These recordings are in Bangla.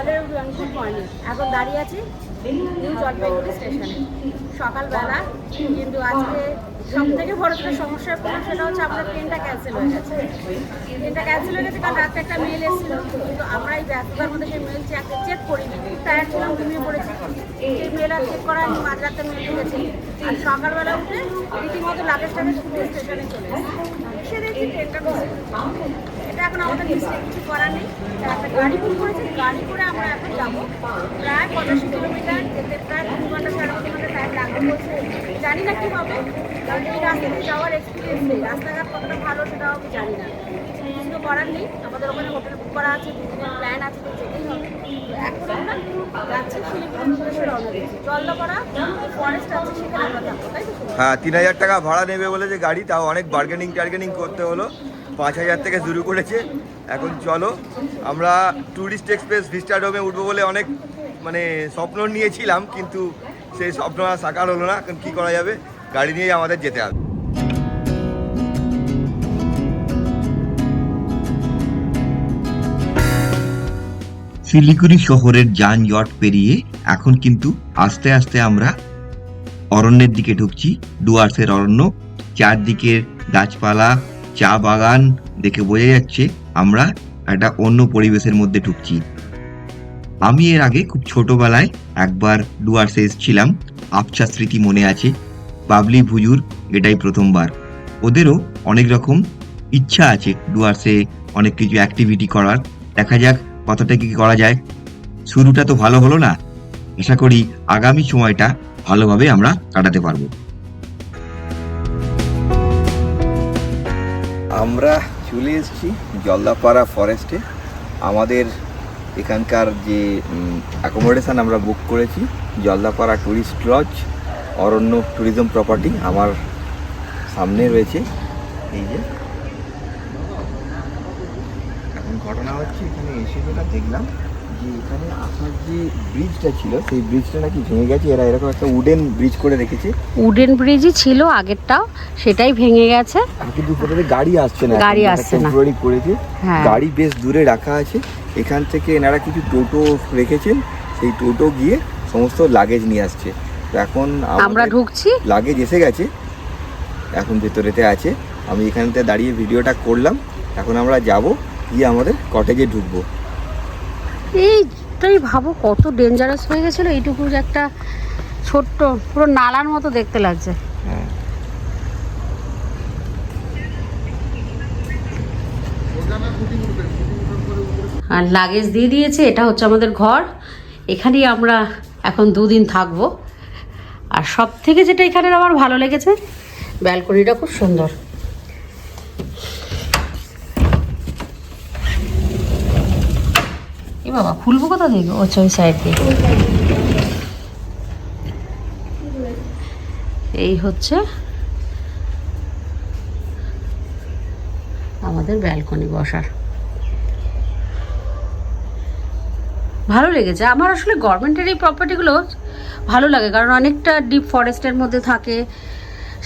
এভরিওয়ান গুড মর্নিং এখন দাঁড়িয়ে আছি নিউ জলপাইগুড়ি স্টেশনে। সকালবেলা কিন্তু আজকে সব থেকে বড় যেটা সমস্যার পড়ল সেটা হচ্ছে আমাদের ট্রেনটা ক্যান্সেল হয়ে গেছে। ট্রেনটা ক্যান্সেল হয়ে গেছে কারণ রাত্রে একটা মেল এসেছিল। কিন্তু আমরা এই ব্যস্ততার মধ্যে সেই মেল চেক চেক করিনি। টায়ার ছিলাম, ঘুমিয়ে পড়েছি। সেই মেল আর চেক করা আমি মাঝরাতে মেল ঢুকেছি আর সকালবেলা উঠে রীতিমতো লাগেজ টাগেজ স্টেশনে চলে এসে দেখি ট্রেনটা এখন আমাদের মিস্টেক কিছু করার নেই। একটা গাড়ি বুক করেছি গাড়ি করে আমরা এখন যাব। প্রায় পঁচাশি কিলোমিটার, যেতে প্রায় তিন ঘণ্টা, সাড়ে তিন ঘণ্টা টাইম লাগবে। বলছে জানি না কি হবে, কারণ এই রাস্তা দিয়ে যাওয়ার এক্সপিরিয়েন্স নেই। রাস্তাঘাট কতটা ভালো সেটাও আমি জানি না। কিছু করার নেই। আমাদের ওখানে হোটেল বুক করা আছে দুদিনের প্ল্যান আছে, তো যেতেই হবে। হ্যাঁ তিন হাজার টাকা ভাড়া নেবে বলে যে গাড়ি, তাও অনেক বার্গেনিং টার্গেনিং করতে হলো। পাঁচ হাজার থেকে শুরু করেছে। এখন চলো, আমরা ট্যুরিস্ট এক্সপ্রেস ভিস্টাডোমে উঠবো বলে অনেক মানে স্বপ্ন নিয়েছিলাম, কিন্তু সেই স্বপ্ন আর সাকার হলো না। এখন কী করা যাবে? গাড়ি নিয়েই আমাদের যেতে হবে। শিলিগুড়ি শহরের যানজট পেরিয়ে এখন কিন্তু আস্তে আস্তে আমরা অরণ্যের দিকে ঢুকছি। ডুয়ার্সের অরণ্য, চারদিকের গাছপালা চা বাগান দেখে বোঝা যাচ্ছে আমরা একটা অন্য পরিবেশের মধ্যে ঢুকছি। আমি এর আগে খুব ছোটবেলায় একবার ডুয়ার্সে এসেছিলাম আবছা স্মৃতি মনে আছে। বাবলি ভুজুর এটাই প্রথমবার। ওদেরও অনেক রকম ইচ্ছা আছে ডুয়ার্সে অনেক কিছু অ্যাক্টিভিটি করার। দেখা যাক কতটা কি করা যায়। শুরুটা তো ভালো হলো না। আশা করি আগামী সময়টা ভালোভাবে আমরা কাটাতে পারব। আমরা চলে এসেছি জলদাপাড়া ফরেস্টে আমাদের এখানকার যে অ্যাকোমোডেশন আমরা বুক করেছি, Jaldapara tourist lodge Aranya tourism property আমার সামনে রয়েছে। এই যে। এখন ঘটনা হচ্ছে, এখানে এসে যেটা দেখলাম যে এখানে আসার যে ব্রিজটা ছিল সেই ব্রিজটা নাকি ভেঙে গেছে। এরা এরকম একটা উডেন ব্রিজ করে রেখেছে। উডেন ব্রিজই ছিল আগেরটাও সেটাই ভেঙে গেছে। কিন্তু কোথাও গাড়ি আসছে না গাড়ি আসছে না। টেম্পোরারি করেছে। হ্যাঁ। গাড়ি বেশ দূরে রাখা আছে। এখান থেকে এনারা কিছু টোটো রেখেছেন। সেই টোটো গিয়ে সমস্ত লাগেজ নিয়ে আসছে। তো এখন আমরা ঢুকছি। লাগেজ এসে গেছে। এখন ভেতরেতে আছে। আমি এখানতে দাঁড়িয়ে ভিডিওটা করলাম। এখন আমরা যাব গিয়ে আমাদের কটেজে ঢুকবো। এইটাই ভাবো কত ডেঞ্জারাস হয়ে গেছিল এইটুকু যে একটা ছোট্ট পুরো নালার মতো দেখতে লাগছে। হ্যাঁ। আর লাগেজ দিয়ে দিয়েছে এটা হচ্ছে আমাদের ঘর। এখানেই আমরা এখন দুদিন থাকব। আর সব থেকে যেটা এখানে আমার ভালো লেগেছে ব্যালকনিটা খুব সুন্দর। বাবা, খুলবো কোথা থেকে? ও ওই সাইড দিয়ে। এই হচ্ছে আমাদের ব্যালকনি বসার। ভালো লেগেছে। আমার আসলে গভর্নমেন্টের এই প্রপার্টিগুলো ভালো লাগে, কারণ অনেকটা ডিপ ফরেস্টের মধ্যে থাকে।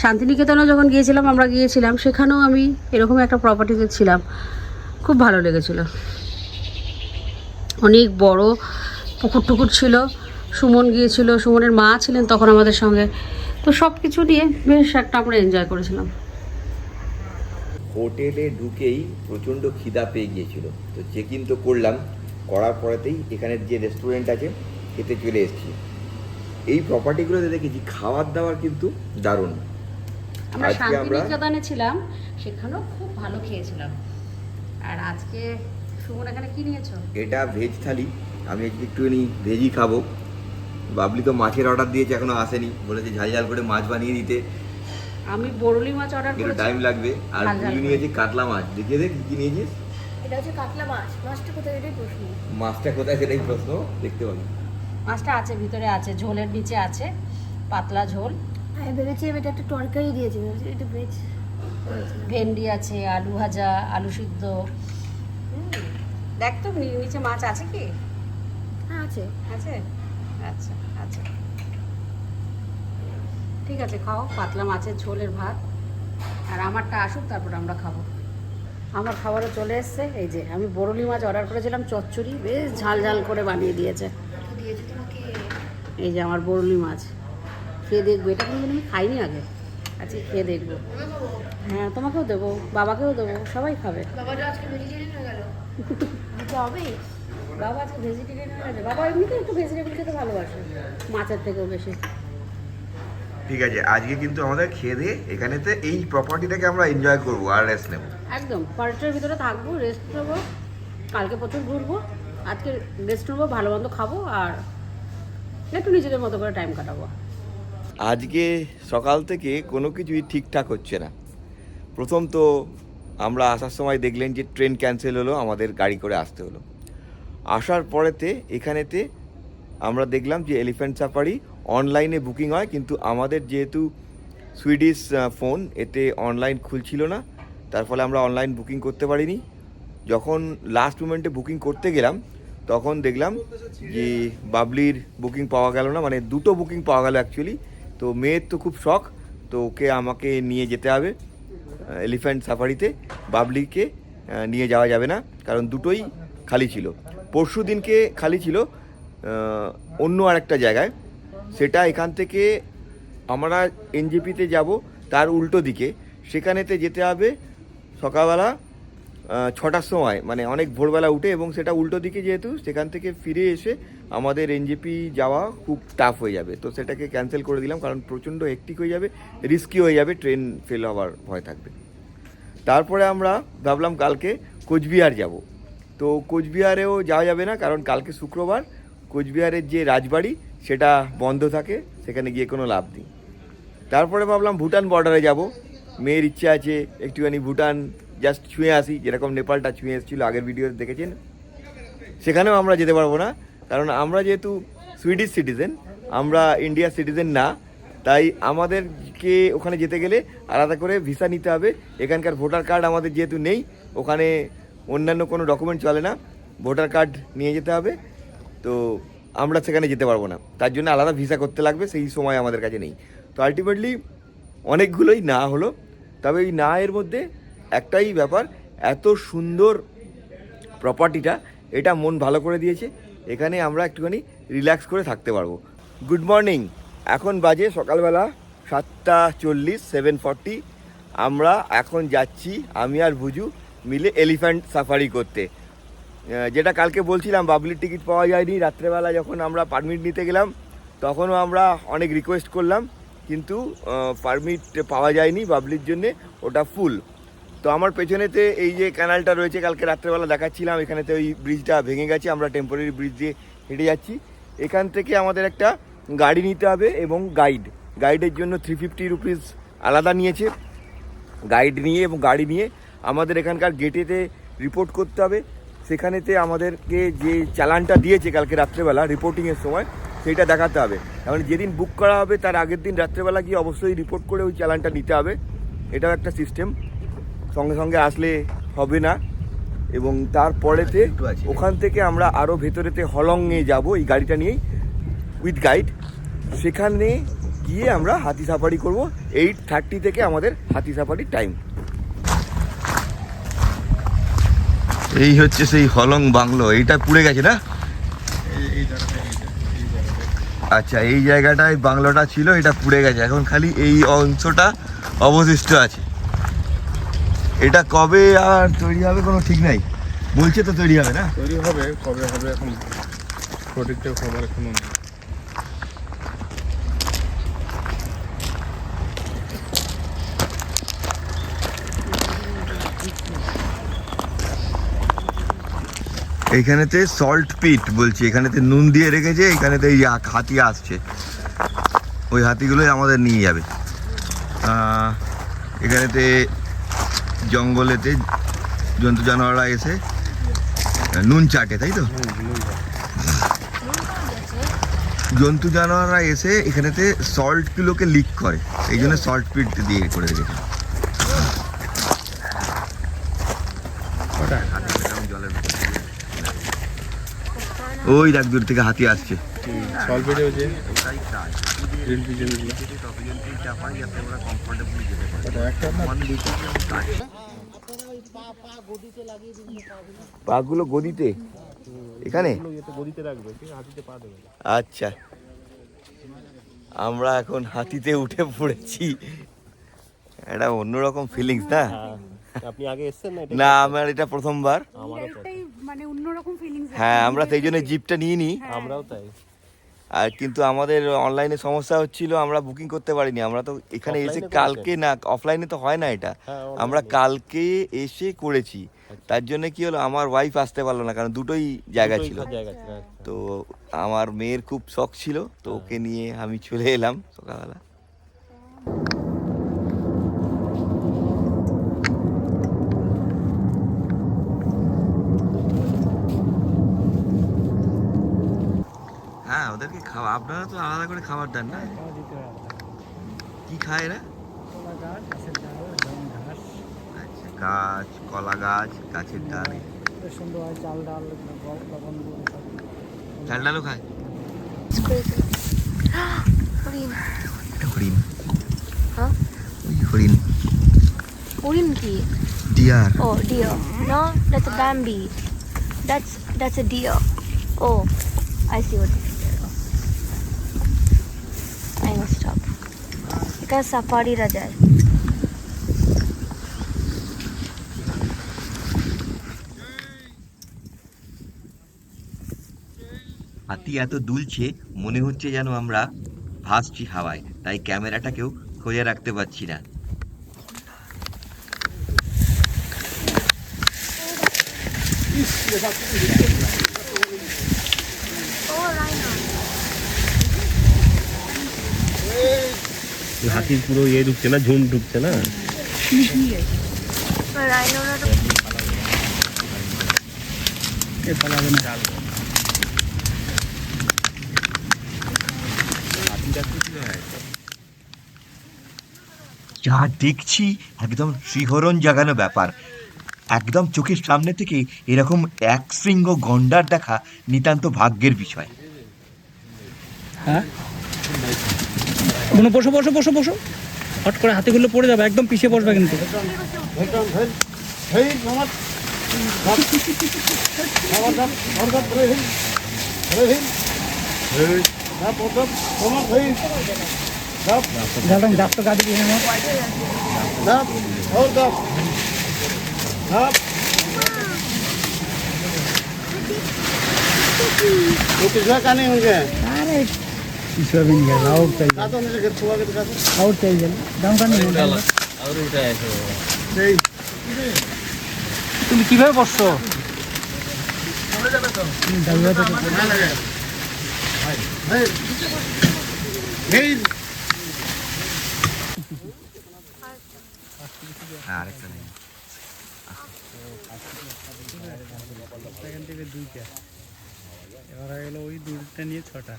শান্তিনিকেতনও যখন গিয়েছিলাম, আমরা গিয়েছিলাম, সেখানেও আমি এরকম একটা প্রপার্টিতে ছিলাম। খুব ভালো লেগেছিল। অনেক বড় পুকুর টুকুর ছিল। সুমন গিয়েছিল সুমনের মা ছিলেন তখন আমাদের সঙ্গে। তো সব কিছু নিয়ে বেশ একটা আমরা এনজয় করেছিলাম। হোটেলে ঢুকেই প্রচণ্ড খিদা পেয়ে গিয়েছিল। তো চেক ইন তো করলাম করার পরেতেই এখানের যে রেস্টুরেন্ট আছে খেতে চলে এসেছি। এই প্রপার্টিগুলোতে দেখেছি খাবার দাবার কিন্তু দারুণ। আমরা- শান্তিনিকেতনে ছিলাম সেখানেও খুব ভালো খেয়েছিলাম। আর আজকে সুমন এখানে কি নিয়েছো? এটা ভেজ থালি। আমি আজকে একটুখানি ভেজই খাব। বাবলি তো মাছের অর্ডার দিয়েছে এখনও আসেনি। বলেছে ঝাল ঝাল করে মাছ বানিয়ে দিতে। আমি বরলি মাছ অর্ডার একটু করেছি। টাইম লাগবে। আর তুই করে। নিয়েছি কাতলা মাছ। দেখিয়ে দেখ কি কি নিয়েছিস? এটা হচ্ছে কাতলা মাছ। মাছটা কোথায় এটাই প্রশ্ন। মাছটা কোথায় সেটাই প্রশ্ন দেখতে পাবি। মাছটা আছে ভিতরে আছে ঝোলের নিচে আছে পাতলা ঝোল। আমি ভেবেছি এটা একটা তরকারি দিয়েছি ভেবেছি এটা ভেজ ভেন্ডি আছে আলু ভাজা আলু সিদ্ধ। দেখ তো নিচে মাছ আছে কি? হ্যাঁ আছে। আছে? আচ্ছা আচ্ছা। ঠিক আছে খাও পাতলা মাছের ঝোলের ভাত। আর আমারটা আসুক তারপর আমরা খাব। আমার খাবারও চলে এসছে এই যে আমি বরলি মাছ অর্ডার করেছিলাম চচ্চড়ি বেশ ঝাল ঝাল করে বানিয়ে দিয়েছে। এই যে আমার বরলি মাছ। খেয়ে দেখব এটা কিন্তু আমি খাইনি আগে। আজকে খেয়ে দেখব। হ্যাঁ তোমাকেও দেবো বাবাকেও দেবো সবাই খাবে। বাবাটা আজকে ভেজিটেরিয়ান হয়ে গেল। তো হবে? বাবা আজকে ভেজিটেরিয়ান হয়ে গেছে। বাবা এমনিতে একটু ভেজিটেবল খেতে ভালোবাসে মাছের থেকেও বেশি। ঠিক আছে আজকে কিন্তু আমাদের খেয়ে দিয়ে এখানেতে এই প্রপার্টিটাকে আমরা এনজয় করব আর রেস্ট নেব। একদম ফরেস্টের ভিতরে থাকব রেস্ট নেব কালকে প্রচুর ঘুরবো আজকে রেস্ট নেব ভালো মন্দ খাব আর একটু নিজেদের মতো করে টাইম কাটাবো। আজকে সকাল থেকে কোনো কিছুই ঠিকঠাক হচ্ছে না। প্রথম তো আমরা আসার সময় দেখলেন যে ট্রেন ক্যান্সেল হলো, আমাদের গাড়ি করে আসতে হলো। আসার পরেতে, এখানেতে আমরা দেখলাম যে এলিফ্যান্ট সাফারি অনলাইনে বুকিং হয়, কিন্তু আমাদের যেহেতু সুইডিশ ফোন এতে অনলাইন খুলছিল না, তার ফলে আমরা অনলাইন বুকিং করতে পারিনি। যখন লাস্ট মোমেন্টে বুকিং করতে গেলাম, তখন দেখলাম যে বাবলির বুকিং পাওয়া গেল না মানে দুটো বুকিং পাওয়া গেল অ্যাকচুয়ালি তো মেয়ের তো খুব শখ, তো ওকে আমাকে নিয়ে যেতে হবে। এলিফ্যান্ট সাফারিতে বাবলিকে নিয়ে যাওয়া যাবে না, কারণ দুটোই খালি ছিল। পরশু দিনকে খালি ছিল অন্য অন্য আরেকটা জায়গায়। সেটা এখান থেকে আমরা এনজেপিতে যাব, তার উল্টো দিকে। সেখানেতে যেতে হবে সকালবেলা ছটার সময় মানে অনেক ভোরবেলা উঠে এবং সেটা উল্টো দিকে যেহেতু, সেখান থেকে ফিরে এসে আমাদের এনজেপি যাওয়া খুব টাফ হয়ে যাবে। তো সেটাকে ক্যান্সেল করে দিলাম, কারণ প্রচণ্ড হেক্টিক হয়ে যাবে রিস্কি হয়ে যাবে ট্রেন ফেল হওয়ার ভয় থাকবে। তারপরে আমরা ভাবলাম কালকে কোচবিহার যাব। তো কোচবিহারেও যাওয়া যাবে না, কারণ কালকে শুক্রবার কোচবিহারের যে রাজবাড়ি, সেটা বন্ধ থাকে, সেখানে গিয়ে কোনো লাভ নেই। তারপরে ভাবলাম ভুটান বর্ডারে যাব। মেয়ের ইচ্ছা আছে, একটুখানি ভুটান জাস্ট ছুঁয়ে আসি, যেরকম নেপালটা ছুঁয়ে এসেছিল, আগের ভিডিও দেখেছেন? সেখানেও আমরা যেতে পারব না, কারণ আমরা যেহেতু সুইডিশ সিটিজেন আমরা ইন্ডিয়ার সিটিজেন না, তাই আমাদেরকে ওখানে যেতে গেলে আলাদা করে ভিসা নিতে হবে। এখানকার ভোটার কার্ড আমাদের যেহেতু নেই, ওখানে অন্যান্য কোনো ডকুমেন্ট চলে না ভোটার কার্ড নিয়ে যেতে হবে। তো আমরা সেখানে যেতে পারব না, তার জন্য আলাদা ভিসা করতে লাগবে, সেই সময় আমাদের কাছে নেই। তো আলটিমেটলি অনেকগুলোই না হলো, তবে ওই না এর মধ্যে একটাই ব্যাপার, এত সুন্দর প্রপার্টিটা এটা মন ভালো করে দিয়েছে, এখানে আমরা একটুখানি রিল্যাক্স করে থাকতে পারব। গুড মর্নিং এখন বাজে সকালবেলা সাতটা চল্লিশ সেভেন ফর্টি আমরা এখন যাচ্ছি, আমি আর ভুজু মিলে এলিফ্যান্ট সাফারি করতে। যেটা কালকে বলছিলাম, বাবলির টিকিট পাওয়া যায়নি, রাত্রেবেলা যখন আমরা পারমিট নিতে গেলাম, তখনও আমরা অনেক রিকোয়েস্ট করলাম, কিন্তু পারমিট পাওয়া যায়নি বাবলির জন্যে, ওটা ফুল তো আমার পেছনেতে এই যে ক্যানালটা রয়েছে, কালকে রাত্রেবেলা দেখাচ্ছিলাম, এখানেতে ওই ব্রিজটা ভেঙে গেছে, আমরা টেম্পোরারি ব্রিজ দিয়ে হেঁটে যাচ্ছি। এখান থেকে আমাদের একটা গাড়ি নিতে হবে এবং গাইড গাইডের জন্য থ্রি ফিফটি রুপিস আলাদা নিয়েছে। গাইড নিয়ে এবং গাড়ি নিয়ে আমাদের এখানকার গেটেতে রিপোর্ট করতে হবে। সেখানেতে আমাদেরকে যে চালানটা দিয়েছে কালকে রাত্রেবেলা রিপোর্টিংয়ের সময় সেইটা দেখাতে হবে। মানে যেদিন বুক করা হবে, তার আগের দিন রাত্রেবেলা গিয়ে অবশ্যই রিপোর্ট করে ওই চালানটা নিতে হবে। এটাও একটা সিস্টেম সঙ্গে সঙ্গে আসলে হবে না। এবং তারপরেতে ওখান থেকে আমরা আরও ভেতরেতে হলংয়ে যাব এই গাড়িটা নিয়েই উইথ গাইড সেখানে গিয়ে আমরা হাতি সাফারি করব। এইট থার্টি থেকে আমাদের হাতি সাফারির টাইম এই হচ্ছে সেই হলং বাংলো। এইটা পুড়ে গেছে না? আচ্ছা এই জায়গাটায় বাংলোটা ছিল এটা পুড়ে গেছে। এখন খালি এই অংশটা অবশিষ্ট আছে। এটা কবে আর তৈরি হবে কোনো ঠিক নাই। বলছে তো তৈরি হবে না। তৈরি হবে কবে হবে এখন সঠিকটা খবর এখনও নেই। এইখানেতে সল্ট পিট বলছি এখানেতে নুন দিয়ে রেখেছে এখানেতে এই হাতি আসছে। ওই হাতিগুলোই আমাদের নিয়ে যাবে। এখানেতে জঙ্গলেতে জন্তু জানোয়াররা এসে নুন চাটে তাই তো? জন্তু জানোয়াররা এসে এখানেতে সল্টগুলোকে লিক করে এই জন্য সল্ট পিট দিয়ে করে রেখেছে। ওই দেখ দূর থেকে হাতি আসছে। সল পেটে চাপাই যাতে ওরা কমফোর্টেবলি যেতে পারে। পাগুলো গদিতে? এখানে? গদিতে রাখবে হাতিতে পা দেবে। আচ্ছা। আমরা এখন হাতিতে উঠে পড়েছি। এটা অন্যরকম ফিলিংস না? আপনি আগে এসেছেন না না আমার এটা প্রথমবার। মানে অন্যরকম ফিলিংস হ্যাঁ আমরা সেই জন্য জিপটা নিয়ে নিই আমরাও তাই। আর কিন্তু আমাদের অনলাইনে সমস্যা হচ্ছিল আমরা বুকিং করতে পারিনি। আমরা তো এখানে এসে কালকে না অফলাইনে তো হয় না এটা। হ্যাঁ, আমরা কালকে এসে করেছি। তার জন্য কি হলো আমার ওয়াইফ আসতে পারল না কারণ দুটোই জায়গা ছিল। আচ্ছা। তো আমার মেয়ের খুব শখ ছিল তো ওকে নিয়ে আমি চলে এলাম সকালবেলা হ্যাঁ ওদেরকে খাওয়া আপনারা তো আলাদা করে খাবার দেন না? কি খায় এরা? আচ্ছা গাছ কলা গাছ গাছের ডাল। চাল ডালও খায়? হরিণ হরিণ। হ্যাঁ হরিণ। কি? Deer. Oh, deer. No, that's a Bambi. That's that's a deer. Oh, I see what এখানে সাফারিরা যায় হাতি এত দুলছে মনে হচ্ছে যেন আমরা ভাসছি হাওয়ায় তাই ক্যামেরাটাকেও সোজা রাখতে পারছি না। হাতির পুরো ইয়ে ঢুকছে না ঝুম ঢুকছে না? যা দেখছি একদম শিহরণ জাগানো ব্যাপার। একদম চোখের সামনে থেকে এরকম এক শৃঙ্গ গন্ডার দেখা নিতান্ত ভাগ্যের বিষয়। হ্যাঁ? কোনো বসো বসো বসো বসো। হট করে হাতিগুলো পড়ে যাবে একদম পিছিয়ে বসবে কিন্তু। যাবেন ডাক্তার গাড়ি কিনে নাও। अरे কিছু হবে না আউট চাই আউট চাই দাম কানে তুমি কীভাবে বসছো আরেকটা নেই এখান থেকে দুইটা এবার হয়ে গেলো ওই দুইটা নিয়ে ছটা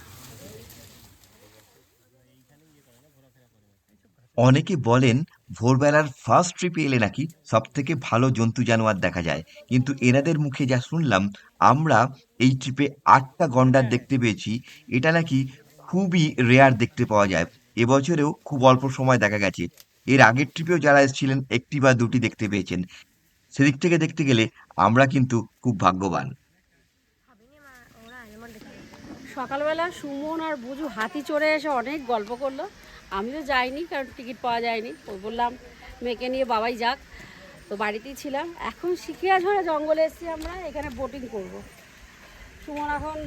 অনেকে বলেন ভোরবেলার ফার্স্ট ট্রিপে এলে নাকি সব থেকে ভালো জন্তু জানোয়ার দেখা যায়। কিন্তু এনাদের মুখে যা শুনলাম আমরা এই ট্রিপে আটটা গন্ডার দেখতে পেয়েছি। এটা নাকি খুবই রেয়ার দেখতে পাওয়া যায়। এবছরেও খুব অল্প সময় দেখা গেছে। এর আগের ট্রিপেও যারা এসেছিলেন একটি বা দুটি দেখতে পেয়েছেন। সেদিক থেকে দেখতে গেলে আমরা কিন্তু খুব ভাগ্যবান। সকালবেলা সুমন আর বুঝু হাতি চড়ে এসে অনেক গল্প করল। আমি তো যাইনি, কারণ টিকিট পাওয়া যায়নি। ওই বললাম, মেয়েকে নিয়ে বাবাই যাক। তো বাড়িতেই ছিলাম। এখন শিখিয়া ঝরা জঙ্গলে এসেছি আমরা, এখানে বোটিং করব। সুমন এখন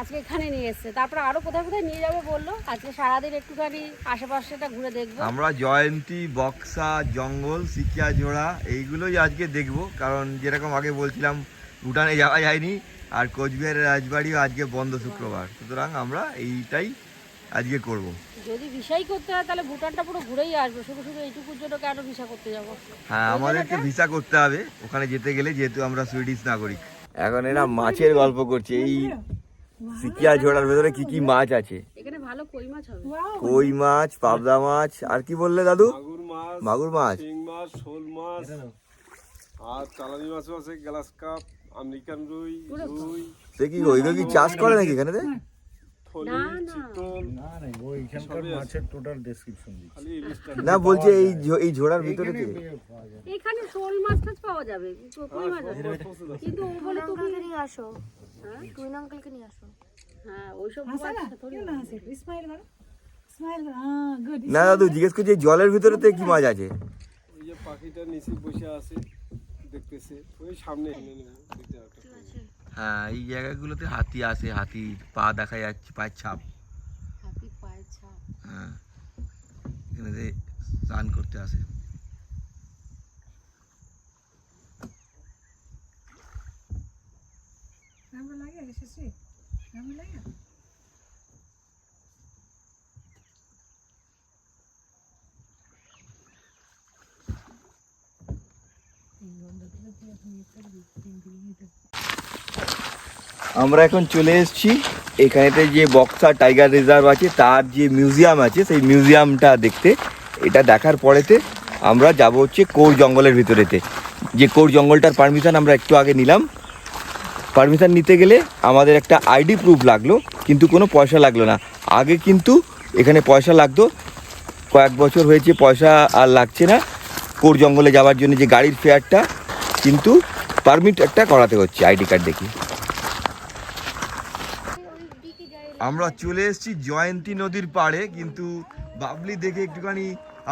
আজকে এখানে নিয়ে এসছে। তারপর আরও কোথায় কোথায় নিয়ে যাবে বলল? আজকে সারাদিন একটুখানি আশেপাশেটা ঘুরে দেখব। আমরা জয়ন্তী, বক্সা, জঙ্গল সিকিয়া জোড়া এইগুলোই আজকে দেখব। কারণ যেরকম আগে বলছিলাম ভুটানে যাওয়া যায়নি। আর কোচবিহারের রাজবাড়িও আজকে বন্ধ শুক্রবার। সুতরাং আমরা এইটাই আজকে করব। যদি ভিসাই করতে হয় তাহলে ভুটানটা পুরো ঘুরেই আসব। শুধু শুধু এইটুকুর জন্য কেন ভিসা করতে যাব? হ্যাঁ আমাদেরকে ভিসা করতে হবে। ওখানে যেতে গেলে যেহেতু আমরা সুইডিশ নাগরিক। এখন এরা মাছের গল্প করছে। এই সিকিয়া ঝোড়ার ভেতরে কি কি মাছ আছে? এখানে ভালো কই মাছ হবে। কই মাছ পাবদা মাছ আর কি বললে দাদু? মাগুর মাছ মাগুর মাছ। শিং মাছ শোল মাছ আর চালানি মাছও আছে গ্লাস কাপ। আমেরিকান রুই রুই সে কি ওইগুলো কি চাষ করে নাকি এখানে না, বলছি এই এই ঝোড়ার ভিতরে যায়। এখানে শোল মাছ টাছ পাওয়া যাবে। কই মাছ আছে? কিন্তু ও বলে তুমি নিয়ে আসো। আঙ্কেলকে নিয়ে আসো। হ্যাঁ ওইসব মাছ না। না দাদু জিজ্ঞেস করছি এই জলের ভিতরেতে কি মাছ আছে? ওই যে পাখিটা নিচে বসে আছে। দেখতেছে। ওই সামনে এনে নেব দেখতে একটা হ্যাঁ এই জায়গাগুলোতে হাতি আসে হাতি পা দেখা যাচ্ছে পায়ের ছাপ। হাতির পায়ের ছাপ। হ্যাঁ এখানে যে স্নান করতে আসে। আমরা এখন চলে এসেছি। এখানেতে যে বক্সা টাইগার রিজার্ভ আছে, তার যে মিউজিয়াম আছে, সেই মিউজিয়ামটা দেখতে। এটা দেখার পরেতে আমরা যাব হচ্ছে কোর জঙ্গলের ভিতরেতে। যে কোর জঙ্গলটার পারমিশন আমরা একটু আগে নিলাম। পারমিশন নিতে গেলে আমাদের একটা আইডি প্রুফ লাগল, কিন্তু কোনো পয়সা লাগল না। আগে কিন্তু এখানে পয়সা লাগতো। কয়েক বছর হয়েছে, পয়সা আর লাগছে না। কোর জঙ্গলে যাওয়ার জন্য যে গাড়ির ফেয়ারটা কিন্তু পারমিট একটা করাতে হচ্ছে আইডি কার্ড দেখিয়ে আমরা চলে এসেছি জয়ন্তী নদীর পাড়ে, কিন্তু বাবলি দেখে একটুখানি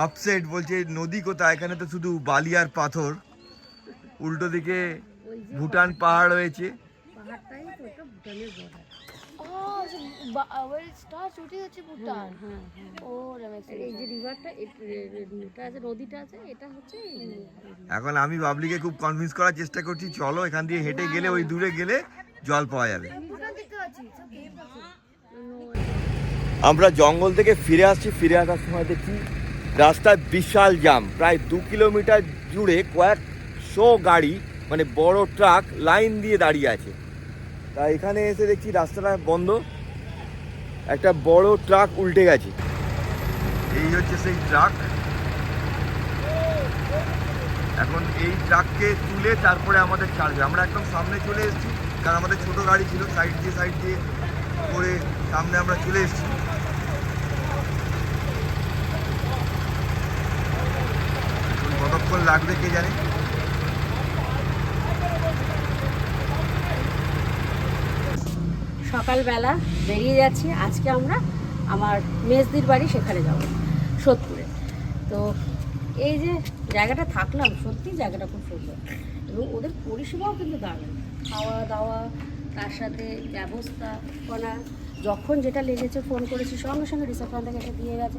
আপসেট বলছে, নদী কোথায়? এখানে তো শুধু বালি আর পাথর। উল্টো দিকে ভুটান পাহাড় রয়েছে। পাহাড়টাই তো ওটা ভুটানের বর্ডার ও ওয়েল স্টার ছুটি হচ্ছে ভুটান। ও এই যে রিভারটা এটা আছে নদীটা আছে এটা হচ্ছে এখন আমি বাবলিকে খুব কনভিন্স করার চেষ্টা করছি চলো এখান দিয়ে হেঁটে গেলে ওই দূরে গেলে জল পাওয়া যাবে। আমরা জঙ্গল থেকে ফিরে আসছি ফিরে আসার সময় দেখছি রাস্তায় বিশাল জাম প্রায় দু কিলোমিটার জুড়ে কয়েকশো গাড়ি মানে বড় ট্রাক লাইন দিয়ে দাঁড়িয়ে আছে। তা এখানে এসে দেখছি রাস্তাটা বন্ধ। একটা বড় ট্রাক উল্টে গেছে। এই হচ্ছে সেই ট্রাক। এখন এই ট্রাককে তুলে তারপরে আমাদের ছাড়বে। আমরা একদম সামনে চলে এসেছি, কারণ আমাদের ছোট গাড়ি ছিল, সাইড দিয়ে সাইড দিয়ে করে সামনে আমরা চলে এসেছি। কতক্ষণ লাগবে কে জানে? সকালবেলা বেরিয়ে যাচ্ছি। আজকে আমরা আমার মেজদির বাড়ি সেখানে যাব, সোদপুরে। তো এই যে জায়গাটা থাকলাম, সত্যি জায়গাটা খুব সুন্দর। এবং ওদের পরিষেবাও কিন্তু দারুণ। খাওয়া দাওয়া, তার সাথে ব্যবস্থাপনা যখন যেটা লেগেছে ফোন করেছি, সঙ্গে সঙ্গে রিসেপশন থেকে এসে দিয়ে গেছে।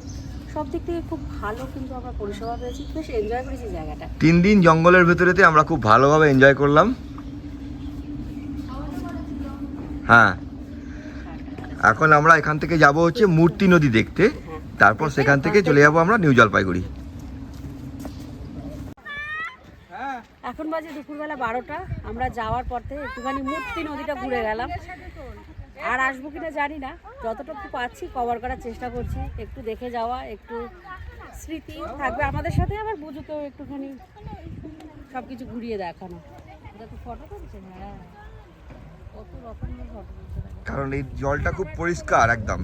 সব দিক থেকে খুব ভালো কিন্তু আমরা পরিষেবা পেয়েছি, বেশ এনজয় করেছি জায়গাটা। তিন দিন জঙ্গলের ভেতরেতে আমরা খুব ভালোভাবে এনজয় করলাম। হ্যাঁ। এখন আমরা এখান থেকে যাব হচ্ছে মূর্তি নদী দেখতে। তারপর সেখান থেকে চলে যাব আমরা নিউ জলপাইগুড়ি। এখন বাজে দুপুরবেলা বারোটা আমরা যাওয়ার পর থেকে একটুখানি মূর্তি নদীটা ঘুরে গেলাম। আর আসব কিনা জানি না যতটুকু পাচ্ছি কভার করার চেষ্টা করছি। একটু দেখে যাওয়া একটু স্মৃতি থাকবে আমাদের সাথে আবার বুঝুতেও একটুখানি সব কিছু ঘুরিয়ে দেখানো। ফটো তুলছে হ্যাঁ। কত রকমের ফটো তুলছে। কারণ এই জলটা খুব পরিষ্কার একদম।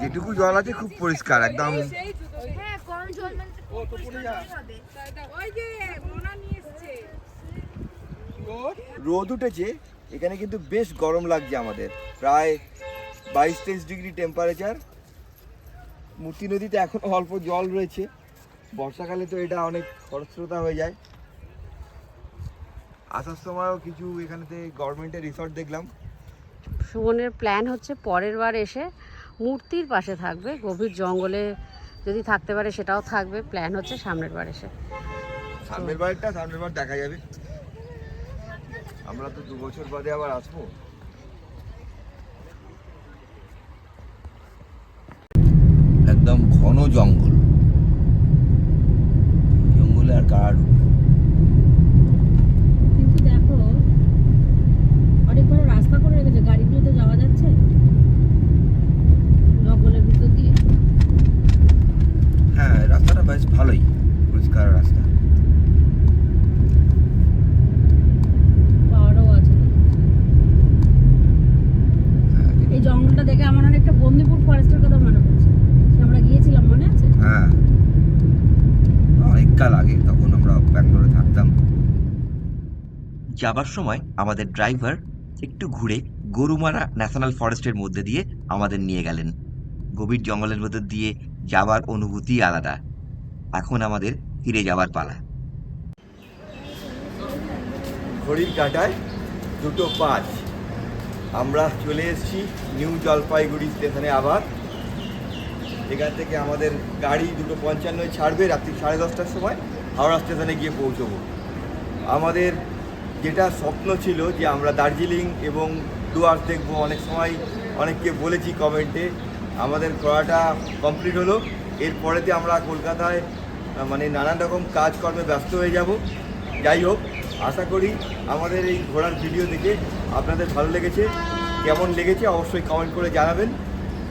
যেটুকু জল আছে খুব পরিষ্কার একদম। হ্যাঁ মানে রোদ উঠেছে এখানে কিন্তু বেশ গরম লাগছে আমাদের। প্রায় বাইশ তেইশ ডিগ্রি টেম্পারেচার মূর্তি নদীতে এখন অল্প জল রয়েছে। বর্ষাকালে তো এটা অনেক খরস্রোতা হয়ে যায়। আসার সময়ও কিছু এখানেতে গভর্নমেন্টের রিসর্ট দেখলাম। সুমনের প্ল্যান হচ্ছে পরের বার এসে মূর্তির পাশে থাকবে গভীর জঙ্গলে যদি থাকতে পারে সেটাও থাকবে প্ল্যান হচ্ছে সামনের বার এসে। সামনের বারটা সামনের বার দেখা যাবে। আমরা তো দু বছর বাদে আবার আসব একদম ঘন জঙ্গল জঙ্গলে আর কার কিন্তু দেখো অনেক বড় রাস্তা করে রেখেছে গাড়িগুলোতে যাওয়া যাচ্ছে জঙ্গলের ভিতর দিয়ে হ্যাঁ রাস্তাটা বেশ ভালোই পরিষ্কার রাস্তা যাবার সময় আমাদের ড্রাইভার একটু ঘুরে গরুমারা ন্যাশনাল ফরেস্টের মধ্যে দিয়ে আমাদের নিয়ে গেলেন। গভীর জঙ্গলের মধ্যে দিয়ে যাবার অনুভূতি আলাদা। এখন আমাদের ফিরে যাবার পালা। ঘড়ির কাঁটায় দুটো পাঁচ। আমরা চলে এসেছি নিউ জলপাইগুড়ি স্টেশনে আবার। এখান থেকে আমাদের গাড়ি দুটো পঞ্চান্নয় ছাড়বে রাত্রি সাড়ে দশটার সময়। হাওড়া স্টেশনে গিয়ে পৌঁছবো। আমাদের যেটা স্বপ্ন ছিল যে আমরা দার্জিলিং এবং ডুয়ার্স দেখব, অনেক সময় অনেককে বলেছি কমেন্টে, আমাদের করাটা কমপ্লিট হলো। এরপরেতে আমরা কলকাতায় মানে নানান রকম কাজকর্মে ব্যস্ত হয়ে যাব। যাই হোক, আশা করি আমাদের এই ঘোরার ভিডিও দেখে আপনাদের ভালো লেগেছে। কেমন লেগেছে অবশ্যই কমেন্ট করে জানাবেন।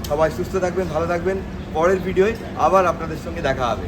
সবাই সুস্থ থাকবেন, ভালো থাকবেন। পরের ভিডিওয় আবার আপনাদের সঙ্গে দেখা হবে।